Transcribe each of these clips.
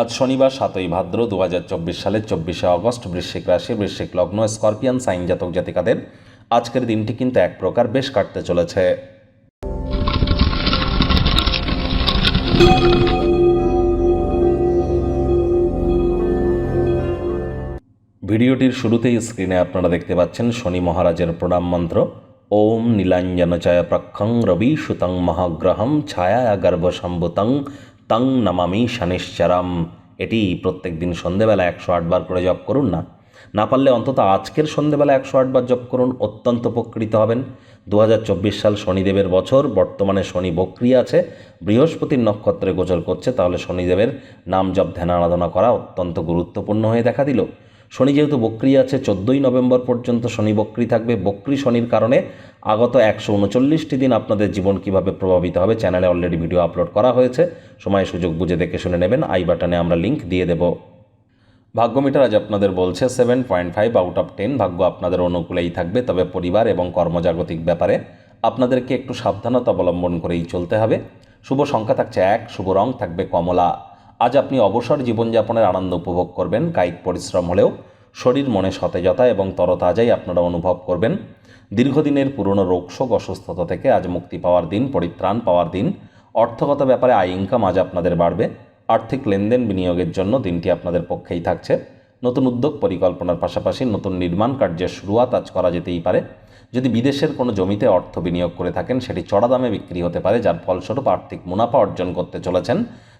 আজ শনিবার, সাতই ভাদ্র দু হাজার চব্বিশ সালের চব্বিশে অগস্ট বৃশ্চিক রাশি, বৃশ্চিক লগ্ন, স্করপিয়ান, সাইন জাতক জাতিকাদের আজকের দিনটি কিন্তু এক প্রকার বেশ কাটতে চলেছে। ভিডিওটির শুরুতেই স্ক্রিনে আপনারা দেখতে পাচ্ছেন শনি মহারাজের প্রণাম মন্ত্র। ওম নীলাঞ্জন চয় প্রক্ষং রবি সুতং মহাগ্রহম ছায়া গর্ভসম্ভুতং তং নমামি শনিশ্চরম। এটি প্রত্যেক দিন সন্ধেবেলা একশো আটবার করে জপ করুন না। না পারলে অন্তত আজকের সন্ধেবেলা একশো আটবার জপ করুন, অত্যন্ত উপকৃত হবেন। দু হাজার চব্বিশ সাল শনিদেবের বছর, বর্তমানে শনি বক্রিয় আছে, বৃহস্পতির নক্ষত্রে গোচর করছে, তাহলে শনিদেবের নাম জপ ধ্যান আরাধনা করা অত্যন্ত গুরুত্বপূর্ণ হয়ে দেখা দিল। শনি যেহেতু বক্রি আছে, চোদ্দোই নভেম্বর পর্যন্ত শনি বক্রি থাকবে। বক্রি শনির কারণে আগত একশো উনচল্লিশটি দিন আপনাদের জীবন কীভাবে প্রভাবিত হবে, চ্যানেলে অলরেডি ভিডিও আপলোড করা হয়েছে। সময় সুযোগ বুঝে দেখে শুনে নেবেন। আই বাটনে আমরা লিঙ্ক দিয়ে দেব। ভাগ্যমিটার আজ আপনাদের বলছে seven point five out of ten ভাগ্য আপনাদের অনুকূলেই থাকবে। তবে পরিবার এবং কর্মজাগতিক ব্যাপারে আপনাদেরকে একটু সাবধানতা অবলম্বন করেই চলতে হবে। শুভ সংখ্যা থাকছে এক, শুভ রং থাকবে কমলা। আজ আপনি অবসর জীবনযাপনের আনন্দ উপভোগ করবেন। কায়িক পরিশ্রম হলেও শরীর, মনে সতেজতা এবং তরতাজাই আপনারা অনুভব করবেন। দীর্ঘদিনের পুরনো রোগশোক অসুস্থতা থেকে আজ মুক্তি পাওয়ার দিন, পরিত্রাণ পাওয়ার দিন। অর্থগত ব্যাপারে আয় ইনকাম আজ আপনাদের বাড়বে। আর্থিক লেনদেন বিনিয়োগের জন্য দিনটি আপনাদের পক্ষেই থাকছে। নতুন উদ্যোগ পরিকল্পনার পাশাপাশি নতুন নির্মাণ কার্যের শুরুয়াত আজ করা যেতেই পারে। যদি বিদেশের কোনো জমিতে অর্থ বিনিয়োগ করে থাকেন, সেটি চড়া দামে বিক্রি হতে পারে, যার ফলস্বরূপ আর্থিক মুনাফা অর্জন করতে চলেছেন।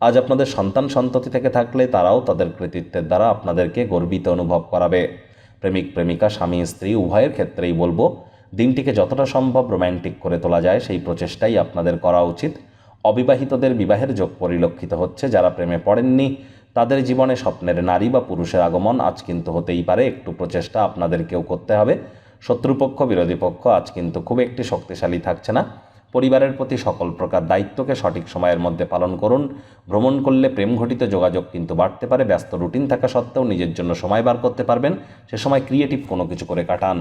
আজ আপনাদের সন্তান সন্ততি থেকে থাকলে তারাও তাদের কৃতিত্বের দ্বারা আপনাদেরকে গর্বিত অনুভব করাবে। প্রেমিক, প্রেমিকা, স্বামী, স্ত্রী, উভয়ের ক্ষেত্রেই বলব, দিনটিকে যতটা সম্ভব রোম্যান্টিক করে তোলা যায়, সেই প্রচেষ্টাই আপনাদের করা উচিত। অবিবাহিতদের বিবাহের যোগ পরিলক্ষিত হচ্ছে, যারা প্রেমে পড়েননি, তাদের জীবনে স্বপ্নের নারী বা পুরুষের আগমন আজ কিন্তু হতেই পারে, একটু প্রচেষ্টা আপনাদেরকেও করতে হবে। শত্রুপক্ষ, বিরোধী পক্ষ আজ কিন্তু খুব একটি শক্তিশালী থাকছে না। পরিবারের প্রতি সকল প্রকার দায়িত্বকে সঠিক সময়ের মধ্যে পালন করুন। ভ্রমণ করলে প্রেম ঘটিত যোগাযোগ কিন্তু বাড়তে পারে। ব্যস্ত রুটিন থাকা সত্ত্বেও নিজের জন্য সময় বার করতে পারবেন। সে সময় ক্রিয়েটিভ কোনো কিছু করে কাটান।